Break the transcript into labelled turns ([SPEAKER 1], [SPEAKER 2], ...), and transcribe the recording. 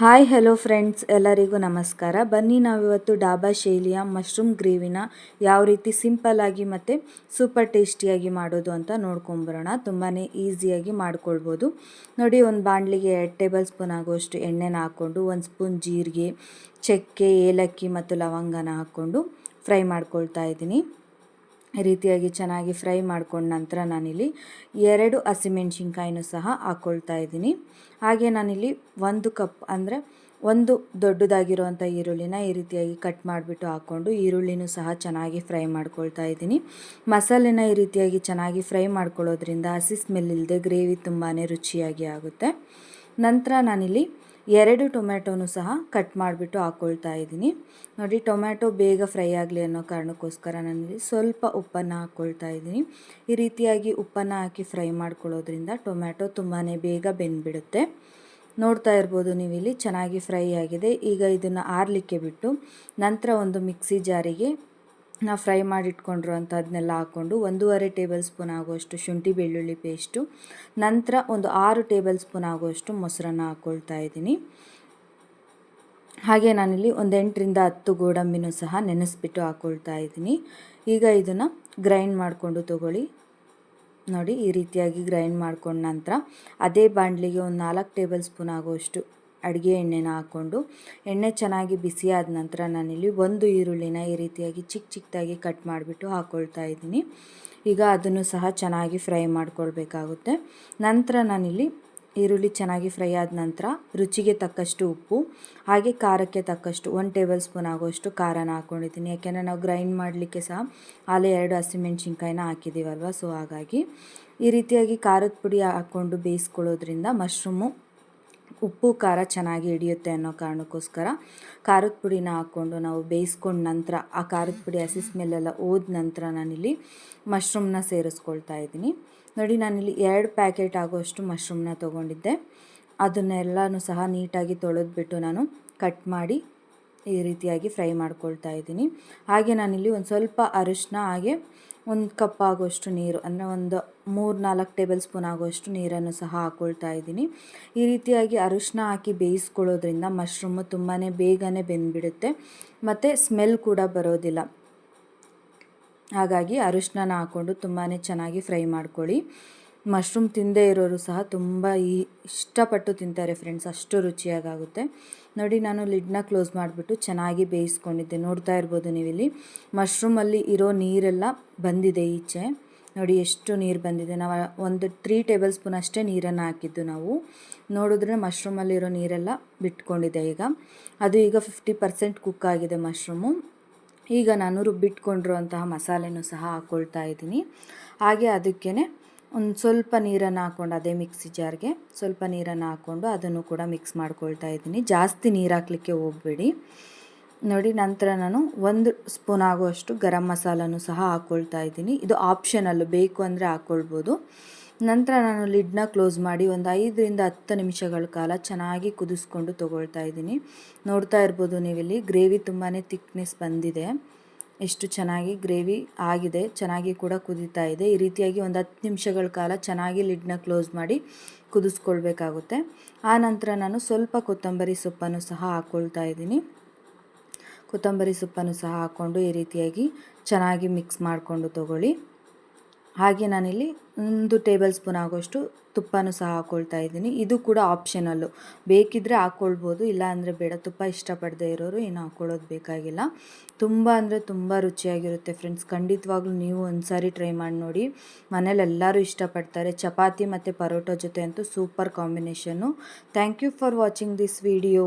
[SPEAKER 1] Hi hello friends ಎಲ್ಲರಿಗೂ ನಮಸ್ಕಾರ. ಬನ್ನಿ, ನಾವಿವತ್ತು ಡಾಬಾ ಶೈಲಿಯ ಮಶ್ರೂಮ್ ಗ್ರೇವಿನ ಯಾವ ರೀತಿ ಸಿಂಪಲ್ ಆಗಿ ಮತ್ತು ಸೂಪರ್ ಟೇಸ್ಟಿಯಾಗಿ ಮಾಡೋದು ಅಂತ ನೋಡ್ಕೊಂಬರೋಣ ತುಂಬಾ ಈಸಿಯಾಗಿ ಮಾಡ್ಕೊಳ್ಬೋದು. ನೋಡಿ, ಒಂದು ಬಾಣಲಿಗೆ ಎರಡು ಟೇಬಲ್ ಸ್ಪೂನ್ ಆಗುವಷ್ಟು ಎಣ್ಣೆನ ಹಾಕ್ಕೊಂಡು, ಒಂದು ಸ್ಪೂನ್ ಜೀರಿಗೆ, ಚಕ್ಕೆ, ಏಲಕ್ಕಿ ಮತ್ತು ಲವಂಗನ ಹಾಕ್ಕೊಂಡು ಫ್ರೈ ಮಾಡ್ಕೊಳ್ತಾ ಇದ್ದೀನಿ. ರೀತಿಯಾಗಿ ಚೆನ್ನಾಗಿ ಫ್ರೈ ಮಾಡ್ಕೊಂಡ ನಂತರ ನಾನಿಲ್ಲಿ ಎರಡು ಹಸಿಮೆಣ್ಸಿನ್ಕಾಯಿನೂ ಸಹ ಹಾಕ್ಕೊಳ್ತಾ ಇದ್ದೀನಿ. ಹಾಗೆ ನಾನಿಲ್ಲಿ ಒಂದು ಕಪ್ ಅಂದರೆ ಒಂದು ದೊಡ್ಡದಾಗಿರುವಂಥ ಈರುಳ್ಳಿನ ಈ ರೀತಿಯಾಗಿ ಕಟ್ ಮಾಡಿಬಿಟ್ಟು ಹಾಕ್ಕೊಂಡು ಈರುಳ್ಳಿನೂ ಸಹ ಚೆನ್ನಾಗಿ ಫ್ರೈ ಮಾಡ್ಕೊಳ್ತಾ ಇದ್ದೀನಿ. ಮಸಾಲೆನ ಈ ರೀತಿಯಾಗಿ ಚೆನ್ನಾಗಿ ಫ್ರೈ ಮಾಡ್ಕೊಳ್ಳೋದ್ರಿಂದ ಹಸಿ ಸ್ಮೆಲ್ ಇಲ್ಲದೆ ಗ್ರೇವಿ ತುಂಬಾ ರುಚಿಯಾಗಿ ಆಗುತ್ತೆ. ನಂತರ ನಾನಿಲ್ಲಿ ಎರಡು ಟೊಮ್ಯಾಟೋನು ಸಹ ಕಟ್ ಮಾಡಿಬಿಟ್ಟು ಹಾಕ್ಕೊಳ್ತಾ ಇದ್ದೀನಿ. ನೋಡಿ, ಟೊಮ್ಯಾಟೊ ಬೇಗ ಫ್ರೈ ಆಗಲಿ ಅನ್ನೋ ಕಾರಣಕ್ಕೋಸ್ಕರ ನಾನಿಲ್ಲಿ ಸ್ವಲ್ಪ ಉಪ್ಪನ್ನು ಹಾಕ್ಕೊಳ್ತಾ ಇದ್ದೀನಿ. ಈ ರೀತಿಯಾಗಿ ಉಪ್ಪನ್ನು ಹಾಕಿ ಫ್ರೈ ಮಾಡ್ಕೊಳ್ಳೋದ್ರಿಂದ ಟೊಮ್ಯಾಟೊ ತುಂಬಾ ಬೇಗ ಬೆಂದ್ಬಿಡುತ್ತೆ. ನೋಡ್ತಾ ಇರ್ಬೋದು ನೀವು ಇಲ್ಲಿ ಚೆನ್ನಾಗಿ ಫ್ರೈ ಆಗಿದೆ. ಈಗ ಇದನ್ನು ಆರಲಿಕ್ಕೆ ಬಿಟ್ಟು ನಂತರ ಒಂದು ಮಿಕ್ಸಿ ಜಾರಿಗೆ ನಾವು ಫ್ರೈ ಮಾಡಿ ಅದನ್ನೆಲ್ಲ ಹಾಕ್ಕೊಂಡು ಒಂದೂವರೆ ಟೇಬಲ್ ಸ್ಪೂನ್ ಆಗುವಷ್ಟು ಶುಂಠಿ ಬೆಳ್ಳುಳ್ಳಿ ಪೇಸ್ಟು, ನಂತರ ಒಂದು ಆರು ಟೇಬಲ್ ಸ್ಪೂನ್ ಆಗುವಷ್ಟು ಮೊಸರನ್ನು ಹಾಕ್ಕೊಳ್ತಾ ಇದ್ದೀನಿ. ಹಾಗೆ ನಾನಿಲ್ಲಿ ಒಂದು ಎಂಟರಿಂದ ಹತ್ತು ಗೋಡಂಬಿನೂ ಸಹ ನೆನೆಸ್ಬಿಟ್ಟು ಹಾಕ್ಕೊಳ್ತಾ ಇದ್ದೀನಿ. ಈಗ ಇದನ್ನು ಗ್ರೈಂಡ್ ಮಾಡಿಕೊಂಡು ತಗೊಳ್ಳಿ. ನೋಡಿ ಈ ರೀತಿಯಾಗಿ ಗ್ರೈಂಡ್ ಮಾಡ್ಕೊಂಡ ನಂತರ ಅದೇ ಬಾಣಲಿಗೆ ಒಂದು ನಾಲ್ಕು ಟೇಬಲ್ ಸ್ಪೂನ್ ಆಗುವಷ್ಟು ಅಡುಗೆ ಎಣ್ಣೆನ ಹಾಕ್ಕೊಂಡು ಎಣ್ಣೆ ಚೆನ್ನಾಗಿ ಬಿಸಿಯಾದ ನಂತರ ನಾನಿಲ್ಲಿ ಒಂದು ಈರುಳ್ಳಿನ ಈ ರೀತಿಯಾಗಿ ಚಿಕ್ಕ ಚಿಕ್ಕದಾಗಿ ಕಟ್ ಮಾಡಿಬಿಟ್ಟು ಹಾಕ್ಕೊಳ್ತಾ ಇದ್ದೀನಿ. ಈಗ ಅದನ್ನು ಸಹ ಚೆನ್ನಾಗಿ ಫ್ರೈ ಮಾಡ್ಕೊಳ್ಬೇಕಾಗುತ್ತೆ. ನಂತರ ನಾನಿಲ್ಲಿ ಈರುಳ್ಳಿ ಚೆನ್ನಾಗಿ ಫ್ರೈ ಆದ ನಂತರ ರುಚಿಗೆ ತಕ್ಕಷ್ಟು ಉಪ್ಪು, ಹಾಗೆ ಖಾರಕ್ಕೆ ತಕ್ಕಷ್ಟು ಒನ್ ಟೇಬಲ್ ಸ್ಪೂನ್ ಆಗುವಷ್ಟು ಖಾರನ ಹಾಕ್ಕೊಂಡಿದ್ದೀನಿ ಯಾಕೆಂದರೆ ನಾವು ಗ್ರೈಂಡ್ ಮಾಡಲಿಕ್ಕೆ ಸಹ ಆಲೆ ಎರಡು ಹಸಿಮೆಣ್ಸಿನ್ಕಾಯಿನ ಹಾಕಿದ್ದೀವಲ್ವ? ಸೊ ಹಾಗಾಗಿ ಈ ರೀತಿಯಾಗಿ ಖಾರದ ಪುಡಿ ಹಾಕ್ಕೊಂಡು ಬೇಯಿಸ್ಕೊಳ್ಳೋದ್ರಿಂದ ಮಶ್ರೂಮು ಉಪ್ಪು, ಖಾರ ಚೆನ್ನಾಗಿ ಹಿಡಿಯುತ್ತೆ ಅನ್ನೋ ಕಾರಣಕ್ಕೋಸ್ಕರ ಖಾರದ ಪುಡಿನ ಹಾಕ್ಕೊಂಡು ನಾವು ಬೇಯಿಸ್ಕೊಂಡ ನಂತರ ಆ ಖಾರದ ಪುಡಿ ಹಸಿ ಸ್ಮೆಲ್ಲೆಲ್ಲ ಹೋದ ನಂತರ ನಾನಿಲ್ಲಿ ಮಶ್ರೂಮ್ನ ಸೇರಿಸ್ಕೊಳ್ತಾ ಇದ್ದೀನಿ. ನೋಡಿ, ನಾನಿಲ್ಲಿ ಎರಡು ಪ್ಯಾಕೆಟ್ ಆಗೋಷ್ಟು ಮಶ್ರೂಮ್ನ ತೊಗೊಂಡಿದ್ದೆ. ಅದನ್ನೆಲ್ಲನೂ ಸಹ ನೀಟಾಗಿ ತೊಳೆದ್ಬಿಟ್ಟು ನಾನು ಕಟ್ ಮಾಡಿ ಈ ರೀತಿಯಾಗಿ ಫ್ರೈ ಮಾಡ್ಕೊಳ್ತಾ ಇದ್ದೀನಿ. ಹಾಗೆ ನಾನಿಲ್ಲಿ ಒಂದು ಸ್ವಲ್ಪ ಅರಿಶಿನ ಹಾಗೆ ಒಂದು ಕಪ್ ಆಗೋಷ್ಟು ನೀರು, ಅಂದರೆ ಒಂದು ಮೂರು ನಾಲ್ಕು ಟೇಬಲ್ ಸ್ಪೂನ್ ಆಗೋಷ್ಟು ನೀರನ್ನು ಸಹ ಹಾಕ್ಕೊಳ್ತಾ ಇದ್ದೀನಿ. ಈ ರೀತಿಯಾಗಿ ಅರಿಶಿನ ಹಾಕಿ ಬೇಯಿಸ್ಕೊಳ್ಳೋದ್ರಿಂದ ಮಶ್ರೂಮು ತುಂಬಾ ಬೇಗನೆ ಬೆಂದ್ಬಿಡುತ್ತೆ. ಮತ್ತು ಸ್ಮೆಲ್ ಕೂಡ ಬರೋದಿಲ್ಲ. ಹಾಗಾಗಿ ಅರಿಶಿನ ಹಾಕ್ಕೊಂಡು ತುಂಬಾ ಚೆನ್ನಾಗಿ ಫ್ರೈ ಮಾಡ್ಕೊಳ್ಳಿ. ಮಶ್ರೂಮ್ ತಿಂದೇ ಇರೋರು ಸಹ ತುಂಬ ಈ ಇಷ್ಟಪಟ್ಟು ತಿಂತಾರೆ ಫ್ರೆಂಡ್ಸ್, ಅಷ್ಟು ರುಚಿಯಾಗುತ್ತೆ ನೋಡಿ, ನಾನು ಲಿಡ್ನ ಕ್ಲೋಸ್ ಮಾಡಿಬಿಟ್ಟು ಚೆನ್ನಾಗಿ ಬೇಯಿಸ್ಕೊಂಡಿದ್ದೆ. ನೋಡ್ತಾ ಇರ್ಬೋದು ನೀವಿಲ್ಲಿ. ಮಶ್ರೂಮಲ್ಲಿ ಇರೋ ನೀರೆಲ್ಲ ಬಂದಿದೆ ಈಚೆ. ನೋಡಿ, ಎಷ್ಟು ನೀರು ಬಂದಿದೆ. ನಾವು ಒಂದು ತ್ರೀ ಟೇಬಲ್ ಸ್ಪೂನ್ ಅಷ್ಟೇ ನೀರನ್ನು ಹಾಕಿದ್ದು ನಾವು. ನೋಡಿದ್ರೆ ಮಶ್ರೂಮಲ್ಲಿರೋ ನೀರೆಲ್ಲ ಬಿಟ್ಕೊಂಡಿದೆ ಈಗ. ಅದು ಈಗ ಫಿಫ್ಟಿ ಪರ್ಸೆಂಟ್ ಕುಕ್ ಆಗಿದೆ ಮಶ್ರೂಮು. ಈಗ ನಾನು ರುಬ್ಬಿಟ್ಕೊಂಡಿರುವಂತಹ ಮಸಾಲೆನೂ ಸಹ ಹಾಕ್ಕೊಳ್ತಾ ಇದ್ದೀನಿ. ಹಾಗೆ ಅದಕ್ಕೇ ಒಂದು ಸ್ವಲ್ಪ ನೀರನ್ನು ಹಾಕ್ಕೊಂಡು, ಅದೇ ಮಿಕ್ಸಿ ಜಾರ್ಗೆ ಸ್ವಲ್ಪ ನೀರನ್ನು ಹಾಕ್ಕೊಂಡು ಅದನ್ನು ಕೂಡ ಮಿಕ್ಸ್ ಮಾಡ್ಕೊಳ್ತಾ ಇದ್ದೀನಿ. ಜಾಸ್ತಿ ನೀರು ಹಾಕಲಿಕ್ಕೆ ಹೋಗಬೇಡಿ. ನೋಡಿ, ನಂತರ ನಾನು ಒಂದು ಸ್ಪೂನ್ ಆಗುವಷ್ಟು ಗರಂ ಮಸಾಲನೂ ಸಹ ಹಾಕ್ಕೊಳ್ತಾ ಇದ್ದೀನಿ. ಇದು ಆಪ್ಷನಲ್ಲು ಬೇಕು ಅಂದರೆ ಹಾಕ್ಕೊಳ್ಬೋದು ನಂತರ ನಾನು ಲಿಡ್ನ ಕ್ಲೋಸ್ ಮಾಡಿ ಒಂದು ಐದರಿಂದ ಹತ್ತು ನಿಮಿಷಗಳ ಕಾಲ ಚೆನ್ನಾಗಿ ಕುದಿಸ್ಕೊಂಡು ತೊಗೊಳ್ತಾ ಇದ್ದೀನಿ. ನೋಡ್ತಾ ಇರ್ಬೋದು ನೀವಿಲ್ಲಿ. ಗ್ರೇವಿ ತುಂಬಾ ತಿಕ್ನೆಸ್ ಬಂದಿದೆ. ಎಷ್ಟು ಚೆನ್ನಾಗಿ ಗ್ರೇವಿ ಆಗಿದೆ, ಚೆನ್ನಾಗಿ ಕೂಡ ಕುದೀತಾ ಇದೆ. ಈ ರೀತಿಯಾಗಿ ಒಂದು ಹತ್ತು ನಿಮಿಷಗಳ ಕಾಲ ಚೆನ್ನಾಗಿ ಲಿಡ್ನ ಕ್ಲೋಸ್ ಮಾಡಿ ಕುದಿಸ್ಕೊಳ್ಬೇಕಾಗುತ್ತೆ. ಆ ನಂತರ ನಾನು ಸ್ವಲ್ಪ ಕೊತ್ತಂಬರಿ ಸೊಪ್ಪನ್ನು ಸಹ ಹಾಕ್ಕೊಳ್ತಾ ಇದ್ದೀನಿ. ಕೊತ್ತಂಬರಿ ಸೊಪ್ಪನ್ನು ಸಹ ಹಾಕ್ಕೊಂಡು ಈ ರೀತಿಯಾಗಿ ಚೆನ್ನಾಗಿ ಮಿಕ್ಸ್ ಮಾಡಿಕೊಂಡು ತೊಗೊಳ್ಳಿ. ಹಾಗೆ ನಾನಿಲ್ಲಿ ಒಂದು ಟೇಬಲ್ ಸ್ಪೂನ್ ಆಗೋಷ್ಟು ತುಪ್ಪನೂ ಸಹ ಹಾಕ್ಕೊಳ್ತಾ ಇದ್ದೀನಿ. ಇದು ಕೂಡ ಆಪ್ಷನಲ್ಲು. ಬೇಕಿದ್ದರೆ ಹಾಕ್ಕೊಳ್ಬೋದು ಇಲ್ಲ ಅಂದರೆ ಬೇಡ. ತುಪ್ಪ ಇಷ್ಟಪಡದೇ ಇರೋರು ಏನು ಹಾಕ್ಕೊಳ್ಳೋದು ಬೇಕಾಗಿಲ್ಲ. ತುಂಬ ಅಂದರೆ ತುಂಬ ರುಚಿಯಾಗಿರುತ್ತೆ ಫ್ರೆಂಡ್ಸ್. ಖಂಡಿತವಾಗ್ಲೂ ನೀವು ಒಂದು ಸಾರಿ ಟ್ರೈ ಮಾಡಿ ನೋಡಿ. ಮನೇಲಿ ಎಲ್ಲರೂ ಇಷ್ಟಪಡ್ತಾರೆ. ಚಪಾತಿ ಮತ್ತು ಪರೋಟೋ ಜೊತೆ ಅಂತೂ super combination. Thank you for watching this video.